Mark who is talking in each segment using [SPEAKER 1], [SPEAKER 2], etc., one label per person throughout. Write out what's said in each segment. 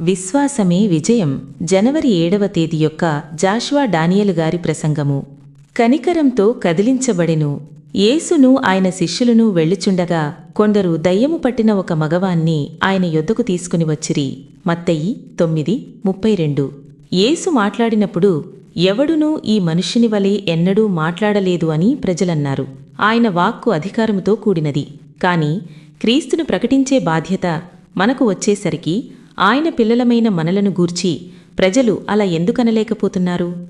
[SPEAKER 1] విశ్వాసమే విజయం. జనవరి ఏడవ తేదీ యొక్క జాషువా డానియలు గారి ప్రసంగము. కనికరంతో కదిలించబడెను. యేసును ఆయన శిష్యులను వెళ్ళుచుండగా కొందరు దయ్యము పట్టిన ఒక మగవాన్ని ఆయన యొద్దకు తీసుకుని వచ్చిరి. మత్తయి తొమ్మిది ముప్పై రెండు. యేసు మాట్లాడినప్పుడు ఎవడునూ ఈ మనుష్యుని వలె ఎన్నడూ మాట్లాడలేదు అని ప్రజలన్నారు. ఆయన వాక్కు అధికారముతో కూడినది. కాని క్రీస్తును ప్రకటించే బాధ్యత మనకు వచ్చేసరికి ఆయన పిల్లలమైన మనలను గూర్చి ప్రజలు అలా ఎందుకనలేకపోతున్నారు?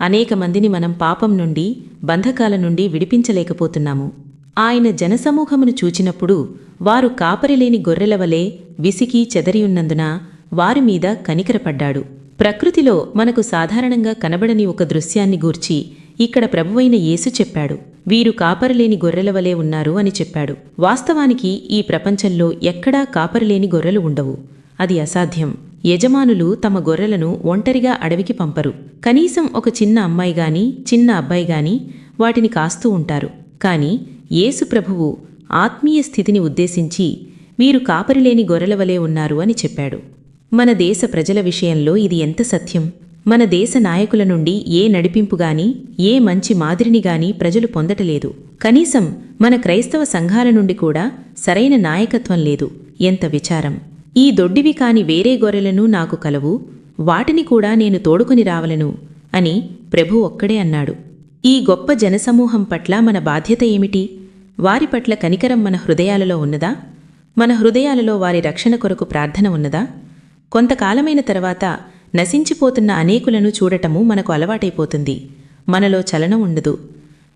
[SPEAKER 1] అనేక మందిని మనం పాపం నుండి బంధకాల నుండి విడిపించలేకపోతున్నాము. ఆయన జనసమూహమును చూచినప్పుడు వారు కాపరిలేని గొర్రెల వలె విసికి చెదరియున్నందున వారి మీద కనికరపడ్డాడు. ప్రకృతిలో మనకు సాధారణంగా కనబడని ఒక దృశ్యాన్ని గూర్చి ఇక్కడ ప్రభువైన యేసు చెప్పాడు. వీరు కాపరిలేని గొర్రెల వలె ఉన్నారు అని చెప్పాడు. వాస్తవానికి ఈ ప్రపంచంలో ఎక్కడా కాపరిలేని గొర్రెలు ఉండవు. అది అసాధ్యం. యజమానులు తమ గొర్రెలను ఒంటరిగా అడవికి పంపరు. కనీసం ఒక చిన్న అమ్మాయి గాని చిన్న అబ్బాయి గాని వాటిని కాస్తూ ఉంటారు. కాని యేసు ప్రభువు ఆత్మీయ స్థితిని ఉద్దేశించి వీరు కాపరిలేని గొర్రెల వలె ఉన్నారు అని చెప్పాడు. మన దేశ ప్రజల విషయంలో ఇది ఎంత సత్యం? మన దేశ నాయకుల నుండి ఏ నడిపింపు గాని ఏ మంచి మాదిరిని గాని ప్రజలు పొందటలేదు. కనీసం మన క్రైస్తవ సంఘాల నుండి కూడా సరైన నాయకత్వం లేదు. ఎంత విచారం! ఈ దొడ్డివి కాని వేరే గొర్రెలను నాకు కలవు వాటిని కూడా నేను తోడుకుని రావలను అని ప్రభు ఒక్కడే అన్నాడు. ఈ గొప్ప జనసమూహం పట్ల మన బాధ్యత ఏమిటి? వారి పట్ల కనికరం మన హృదయాలలో ఉన్నదా? మన హృదయాలలో వారి రక్షణ కొరకు ప్రార్థన ఉన్నదా? కొంతకాలమైన తర్వాత నశించిపోతున్న అనేకులను చూడటము మనకు అలవాటైపోతుంది. మనలో చలనం ఉండదు.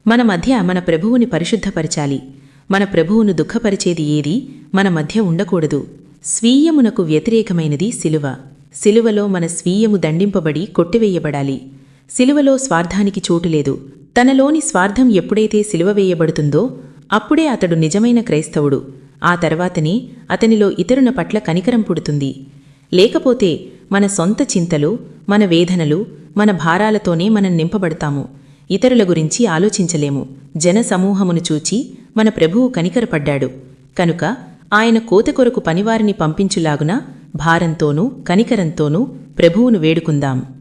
[SPEAKER 1] మన మధ్య మన ప్రభువుని పరిశుద్ధపరచాలి. మన ప్రభువును దుఃఖపరిచేది ఏది? మన మధ్య ఉండకూడదు. స్వీయమునకు వ్యతిరేకమైనది శిలువ శిలువలో మన స్వీయము దండింపబడి కొట్టివేయబడాలి. శిలువలో స్వార్థానికి చోటులేదు తనలోని స్వార్థం ఎప్పుడైతే శిలువ వేయబడుతుందో అప్పుడే అతడు నిజమైన క్రైస్తవుడు. ఆ తర్వాతనే అతనిలో ఇతరుల పట్ల కనికరం పుడుతుంది. లేకపోతే మన సొంత చింతలు మన వేదనలు మన భారాలతోనే మనం నింపబడతాము. ఇతరుల గురించి ఆలోచించలేము. జనసమూహమును చూచి మన ప్రభువు కనికరపడ్డాడు. కనుక ఆయన కోత కొరకు పనివారిని పంపించులాగున భారంతోనూ కనికరంతోనూ ప్రభువును వేడుకుందాం.